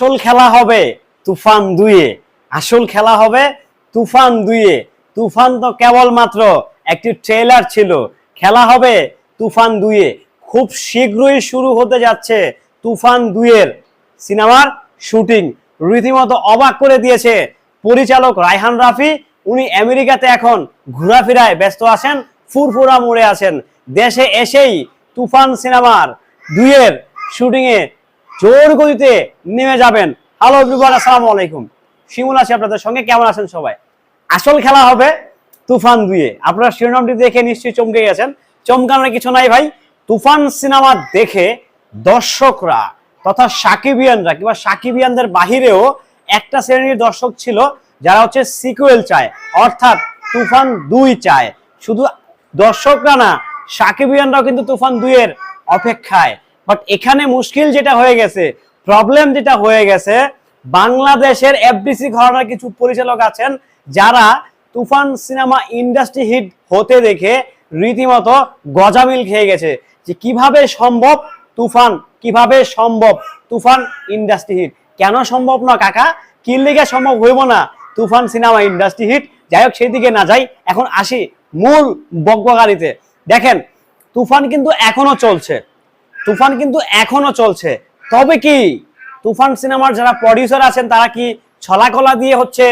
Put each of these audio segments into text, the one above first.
আসল খেলা হবে তুফান দুইয়ে। আসল খেলা হবে তুফান দুইয়ে। তুফান তো কেবলমাত্র একটি ট্রেলার ছিল। খেলা হবে তুফান দুইয়ে। খুব শীঘ্রই শুরু হতে যাচ্ছে তুফান দুইয়ের সিনেমার শুটিং। রীতিমতো অবাক করে দিয়েছে পরিচালক রায়হান রাফি। উনি আমেরিকাতে এখন ঘোরাফেরায় ব্যস্ত আছেন, ফুরফুরা মোড়ে আছেন। দেশে এসেই তুফান সিনেমার দুইয়ের শুটিংয়ে জোর গতিতে নেমে যাবেন। হ্যালো বিবার আসসালামু আলাইকুম। শিমুল আছি আপনাদের সঙ্গে। কেমন আছেন সবাই? আসল খেলা হবে তুফান দুইয়ে। আপনারা শিরোনামটি দেখে নিশ্চয়ই চমকে গেছেন। চমকানোর কিছু নাই ভাই। তুফান সিনেমা দেখে দর্শকরা তথা সাকিবিয়ানরা কিংবা সাকিবিয়ানদের বাহিরেও একটা শ্রেণির দর্শক ছিল, যারা হচ্ছে সিকুয়েল চায়। অর্থাৎ তুফান দুই চায়। শুধু দর্শকরা না, সাকিবিয়ানরাও কিন্তু তুফান দুইয়ের অপেক্ষায়। বাট এখানে মুশকিল যেটা হয়ে গেছে প্রবলেম যেটা হয়ে গেছে, বাংলাদেশের এফডিসি ঘরানার কিছু পরিচালক আছেন যারা তুফান সিনেমা ইন্ডাস্ট্রি হিট হতে দেখে রীতিমতো গজামিল খেয়ে গেছে যে কীভাবে সম্ভব তুফান, কীভাবে সম্ভব তুফান ইন্ডাস্ট্রি হিট? কেন সম্ভব না কাকা? কি লেগে সম্ভব হইব না তুফান সিনেমা ইন্ডাস্ট্রি হিট? যাই হোক, সেই দিকে না যাই। এখন আসি মূল বকবকারিতে দেখেন, তুফান কিন্তু এখনও চলছে। তুফান কিন্তু এখনও চলছে। তবে কি, তুফান সিনেমার যারা প্রডিউসার আছেন, তারা কি ছলাকলা দিয়ে হচ্ছে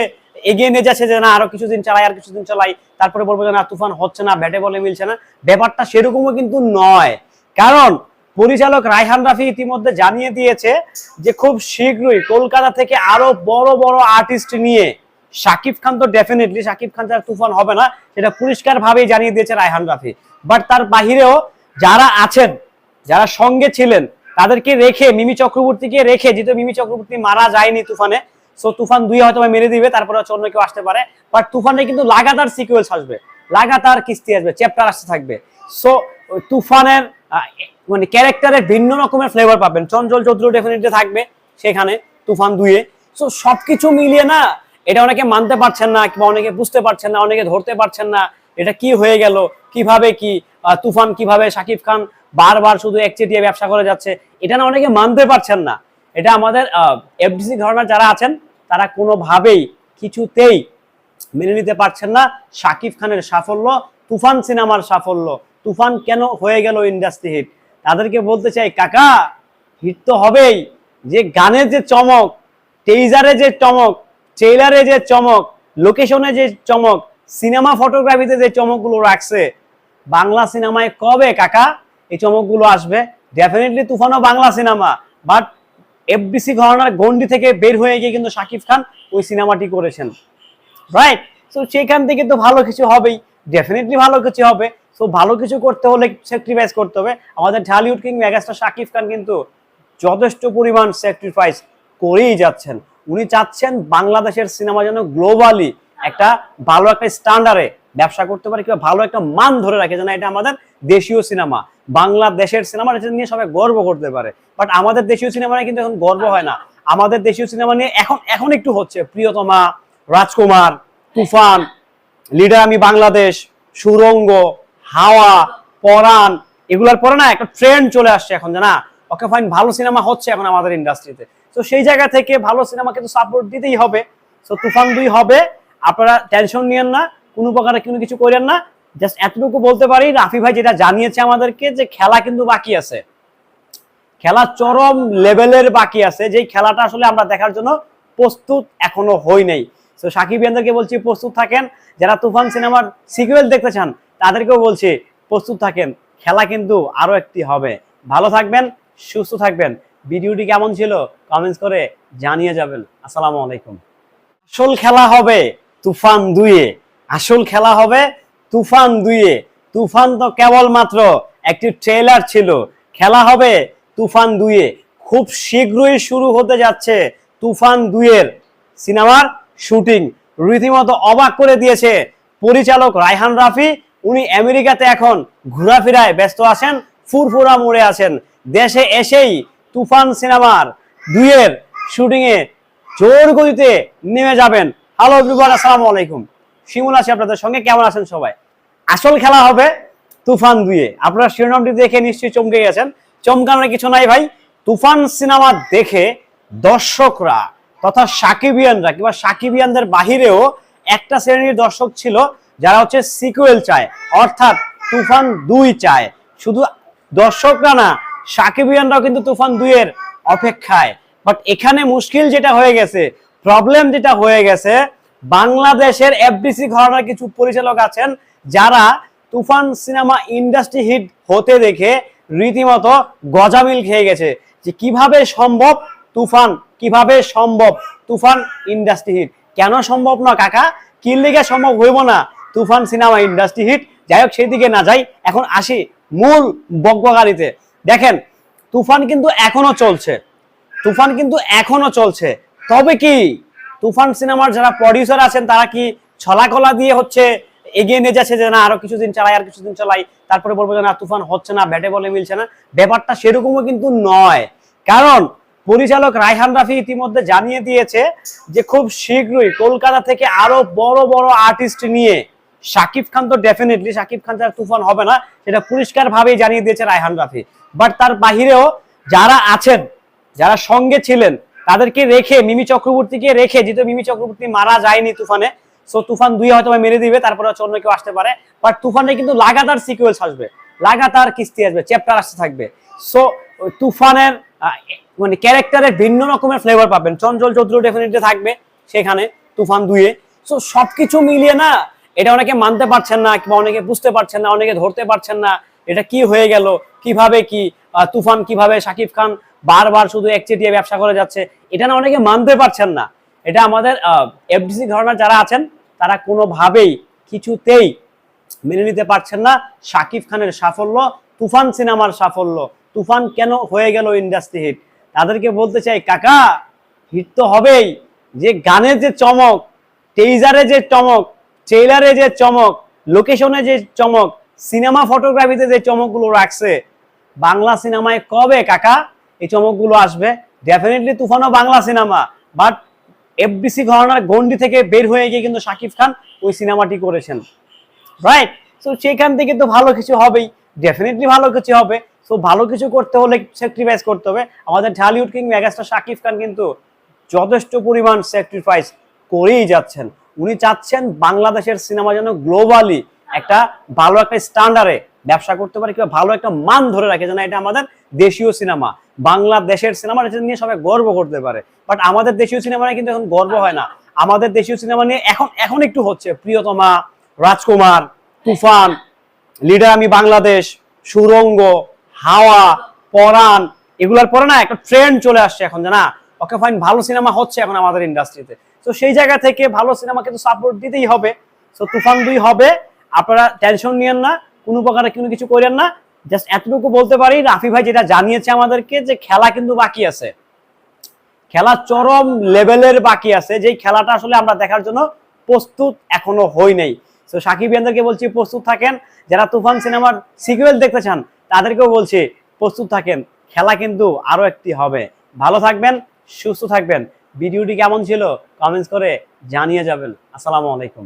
এগিয়ে নিয়ে যাচ্ছে যে, না, আরও কিছুদিন চালাই, আর কিছুদিন চালাই, তারপরে বলব যে, না, তুফান হচ্ছে না, ব্যাটে বলে মিলছে না। ব্যাপারটা সেরকমও কিন্তু নয়। কারণ পরিচালক রায়হান রাফি ইতিমধ্যে জানিয়ে দিয়েছে যে, খুব শীঘ্রই কলকাতা থেকে আরও বড় বড় আর্টিস্ট নিয়ে শাকিব খান তো ডেফিনেটলি শাকিব খান যার তুফান হবে না, সেটা পরিষ্কার ভাবেই জানিয়ে দিয়েছে রায়হান রাফি। বাট তার বাহিরেও যারা আছেন যারা সঙ্গে ছিলেন, তাদেরকে রেখে, মিমি চক্রবর্তীকে রেখে, যেহেতু মিমি চক্রবর্তী মারা যায়নি তুফানে সো তুফান দুই হয়তো মেরে দিবে, তারপরে অন্য কেউ আসতে পারে বাট তুফানে কিন্তু লাগাতার সিকুয়েলস আসবে, লাগাতার কিস্তি আসবে চ্যাপ্টার আসতে থাকবে সো তুফানের মানে ক্যারেক্টারের ভিন্ন রকমের ফ্লেভার পাবেন, চঞ্চল চৌধুরী ডেফিনেটলি থাকবে সেখানে, তুফান দুইয়ে সো সবকিছু মিলিয়ে না, এটা অনেকে মানতে পারছেন না, কিংবা অনেকে বুঝতে পারছেন না, অনেকে ধরতে পারছেন না, এটা কি হয়ে গেল, কীভাবে কি তুফান কীভাবে শাকিব খান বারবার শুধু একচেটিয়া ব্যবসা করে যাচ্ছে, এটা না অনেকে মানতে পারছেন না। এটা আমাদের এফডিসি ঘটনা যারা আছেন, তারা কোনোভাবেই কিছুতেই মেনে নিতে পারছেন না। শাকিব খানের সাফল্য, তুফান সিনেমার সাফল্য, তুফান কেন হয়ে গেল ইন্ডাস্ট্রি হিট? তাদেরকে বলতে চাই, কাকা, হিট তো হবেই। যে গানের যে চমক টেইজারে যে চমক ট্রেলারে যে চমক লোকেশনে যে চমক সিনেমা ফটোগ্রাফিতে যে চমকগুলো রাখছে বাংলা সিনেমায় কবে, কাকা? এই চমকগুলো আসবে। ডেফিনেটলি তুফানও বাংলা সিনেমা। বাট এফবিসি ঘরানার গন্ডি থেকে বের হয়ে গিয়ে কিন্তু শাকিব খান ওই সিনেমাটি করেছেন। রাইট সো সেখান থেকে তো ভালো কিছু হবেই। ডেফিনেটলি ভালো কিছু হবে। সো ভালো কিছু করতে হলে স্যাক্রিফাইস করতে হবে। আমাদের ঢালিউড কিং মেগাস্টার শাকিব খান কিন্তু যথেষ্ট পরিমাণ স্যাক্রিফাইস করেই যাচ্ছেন। উনি চাচ্ছেন বাংলাদেশের সিনেমা যেন গ্লোবালি একটা ভালো একটা স্ট্যান্ডার্ডে ব্যবসা করতে পারে কিংবা ভালো একটা মান ধরে রাখে যেন এটা আমাদের দেশীয় সিনেমা বাংলাদেশের সিনেমা এটা নিয়ে সবাই গর্ব করতে পারে। বাট আমাদের দেশীয় সিনেমা নিয়ে কিন্তু এখন গর্ব হয় না। আমাদের দেশীয় সিনেমা নিয়ে এখন এখন একটু হচ্ছে। প্রিয়তমা, রাজকুমার, তুফান লিডার আমি বাংলাদেশ, সুরঙ্গ, হাওয়া, পরাণ, এগুলার পরে না একটা ট্রেন্ড চলে আসছে এখন যে না ওকে ফাইন ভালো সিনেমা হচ্ছে এখন আমাদের ইন্ডাস্ট্রিতে তো সেই জায়গা থেকে ভালো সিনেমাকে তো সাপোর্ট দিতেই হবে। তো তুফান দুই হবে। আপনারা টেনশন নিয়েন না, কোনো প্রকারে কোনো কিছু করেন না। জাস্ট এতটুকু বলতে পারি, রাফি ভাই যেটা জানিয়েছে আমাদেরকে যে খেলা কিন্তু বাকি আছে। খেলা চরম লেভেলের বাকি আছে, যেই খেলাটা আসলে আমরা দেখার জন্য প্রস্তুত এখনও হই নাই। তো সাকিব ইয়ানদেরকে বলছি, প্রস্তুত থাকেন। যারা তুফান সিনেমার সিকুয়েল দেখতে চান, তাদেরকেও বলছি, প্রস্তুত থাকেন। খেলা কিন্তু আরও একটি হবে। ভালো থাকবেন, সুস্থ থাকবেন। ভিডিওটি কেমন ছিল কমেন্টস করে জানিয়ে যাবেন। আসসালামু আলাইকুম। আসল খেলা হবে তুফান দুইয়ে। আসল খেলা হবে তুফান দুইয়ে। তুফান তো কেবলমাত্র একটি ট্রেলার ছিল। খেলা হবে তুফান দুইয়ে। খুব শীঘ্রই শুরু হতে যাচ্ছে তুফান দুইয়ের সিনেমার শুটিং। রীতিমতো অবাক করে দিয়েছে পরিচালক রায়হান রাফি। উনি আমেরিকাতে এখন ঘোরাফেরায় ব্যস্ত আছেন, ফুরফুরা মোড়ে আছেন। দেশে এসেই তুফান সিনেমার দুইয়ের শুটিংয়ে জোর গতিতে নেমে যাবেন হ্যালো বিবার আসসালামু আলাইকুম। শিমুল আছি আপনাদের সঙ্গে, কেমন আছেন সবাই? আসল খেলা হবে তুফান দুইয়ে। আপনারা শিরোনামটি দেখে নিশ্চয়ই চমকে গেছেন। চমকানোর কিছু নাই ভাই। তুফান সিনেমা দেখে দর্শকরা তথা সাকিবিয়ানরা কিংবা সাকিবিয়ানদের বাহিরেও একটা শ্রেণির দর্শক ছিল, যারা হচ্ছে সিকুয়েল চায়, অর্থাৎ তুফান দুই চায়। শুধু দর্শকরা না, সাকিবিয়ানরাও কিন্তু তুফান দুইয়ের অপেক্ষায়। বাট এখানে মুশকিল যেটা হয়ে গেছে প্রবলেম যেটা হয়ে গেছে, বাংলাদেশের এফডিসি ঘরানার কিছু পরিচালক আছেন যারা তুফান সিনেমা ইন্ডাস্ট্রি হিট হতে দেখে রীতিমতো গজামিল খেয়ে গেছে যে কীভাবে সম্ভব তুফান, কীভাবে সম্ভব তুফান ইন্ডাস্ট্রি হিট? কেন সম্ভব না কাকা? কি লিগে সম্ভব হইব না তুফান সিনেমা ইন্ডাস্ট্রি হিট? যাই হোক সেদিকে না যাই। এখন আসি মূল বকবকারিতে দেখেন, তুফান কিন্তু এখনও চলছে। তুফান কিন্তু এখনও চলছে। তবে কি তুফান সিনেমার যারা প্রডিউসার আছেন, তারা কি ছলাকলা দিয়ে হচ্ছে এগিয়ে নিয়ে যাচ্ছে যে না, আরও কিছুদিন চালাই, আর কিছুদিন চালাই, তারপরে বলব যে না, তুফান হচ্ছে না, ব্যাটে বলে মিলছে না। ব্যাপারটা সেরকমও কিন্তু নয়। কারণ পরিচালক রায়হান রাফি ইতিমধ্যে জানিয়ে দিয়েছে যে খুব শীঘ্রই কলকাতা থেকে আরও বড় বড় আর্টিস্ট নিয়ে শাকিব খান তো ডেফিনেটলি শাকিব খান যার তুফান হবে না, সেটা পরিষ্কার ভাবেই জানিয়ে দিয়েছে রায়হান রাফি। বাট তার বাহিরেও যারা আছেন, যারা সঙ্গে ছিলেন তাদেরকে রেখে, মিমি চক্রবর্তীকে রেখে, যেহেতু মিমি চক্রবর্তী মারা যায়নি তুফানে সো তুফান দুই হয়তো মেরে দিবে, তারপরে অন্য কেউ আসতে পারে বাট তুফানে কিন্তু লাগাতার সিকুয়েলস আসবে, লাগাতার কিস্তি আসবে চ্যাপ্টার আসতে থাকবে সো তুফানের মানে ক্যারেক্টারের ভিন্ন রকমের ফ্লেভার পাবেন, চঞ্চল চৌধুরী ডেফিনেটলি থাকবে সেখানে, তুফান দুইয়ে সো সবকিছু মিলিয়ে না, এটা অনেকে মানতে পারছেন না, কিংবা অনেকে বুঝতে পারছেন না, অনেকে ধরতে পারছেন না এটা কি হয়ে গেল? কীভাবে কি? তুফান কীভাবে? শাকিব খান বারবার শুধু একচেটিয়া ব্যবসা করে যাচ্ছে। এটা না অনেকে মানতে পারছেন না। এটা আমাদের এফডিসি ঘটনা যারা আছেন, তারা কোনোভাবেই কিছুতেই মেনে নিতে পারছেন না। শাকিব খানের সাফল্য, তুফান সিনেমার সাফল্য। তুফান কেন হয়ে গেল ইন্ডাস্ট্রি হিট? তাদেরকে বলতে চাই, কাকা, হিট তো হবেই। যে গানের যে চমক টেইজারে যে চমক ট্রেলারে যে চমক লোকেশনে যে চমক সিনেমা ফটোগ্রাফিতে যে চমকগুলো রাখছে, বাংলা সিনেমায় কবে কাকা এই চমকগুলো আসবে? ডেফিনেটলি তুফানও বাংলা সিনেমা বাট এফডিসি ঘরানার গন্ডি থেকে বের হয়ে গিয়ে কিন্তু শাকিব খান ওই সিনেমাটি করেছেন। রাইট সো সেখান থেকে তো ভালো কিছু হবেই ডেফিনেটলি ভালো কিছু হবে। সো ভালো কিছু করতে হলে স্যাক্রিফাইস করতে হবে। আমাদের ঢালিউড কিং মেগাস্টার শাকিব খান কিন্তু যথেষ্ট পরিমাণ স্যাক্রিফাইস করেই যাচ্ছেন। উনি চাচ্ছেন বাংলাদেশের সিনেমা যেন গ্লোবালি একটা ভালো একটা স্ট্যান্ডার্ডে ব্যবসা করতে পারে কিংবা ভালো একটা মান ধরে রাখে যেন এটা আমাদের দেশীয় সিনেমা বাংলাদেশের সিনেমা এটা নিয়ে সবাই গর্ব করতে পারে। বাট আমাদের দেশীয় সিনেমা নিয়ে কিন্তু এখন গর্ব হয় না। আমাদের দেশীয় সিনেমা নিয়ে এখন এখন একটু হচ্ছে। প্রিয়তমা, রাজকুমার, তুফান লিডার আমি বাংলাদেশ, সুরঙ্গ, হাওয়া, পরাণ, এগুলার পরে না একটা ট্রেন্ড চলে আসছে এখন যে না ওকে ফাইন ভালো সিনেমা হচ্ছে এখন আমাদের ইন্ডাস্ট্রিতে তো সেই জায়গা থেকে ভালো সিনেমাকে তো সাপোর্ট দিতেই হবে। তো তুফান দুই হবে। আপনারা টেনশন নিয়েন না, কোনো প্রকারে কোনো কিছু করেন না। জাস্ট এতটুকু বলতে পারি, রাফি ভাই যেটা জানিয়েছে আমাদেরকে যে খেলা কিন্তু বাকি আছে। খেলা চরম লেভেলের বাকি আছে, যেই খেলাটা আসলে আমরা দেখার জন্য প্রস্তুত এখনও হই নাই। তো সাকিব ইয়ানদেরকে বলছি, প্রস্তুত থাকেন। যারা তুফান সিনেমার সিকুয়েল দেখতে চান, তাদেরকেও বলছি, প্রস্তুত থাকেন। খেলা কিন্তু আরও একটি হবে। ভালো থাকবেন, সুস্থ থাকবেন। ভিডিওটি কেমন ছিল কমেন্টস করে জানিয়ে যাবেন। আসসালামু আলাইকুম।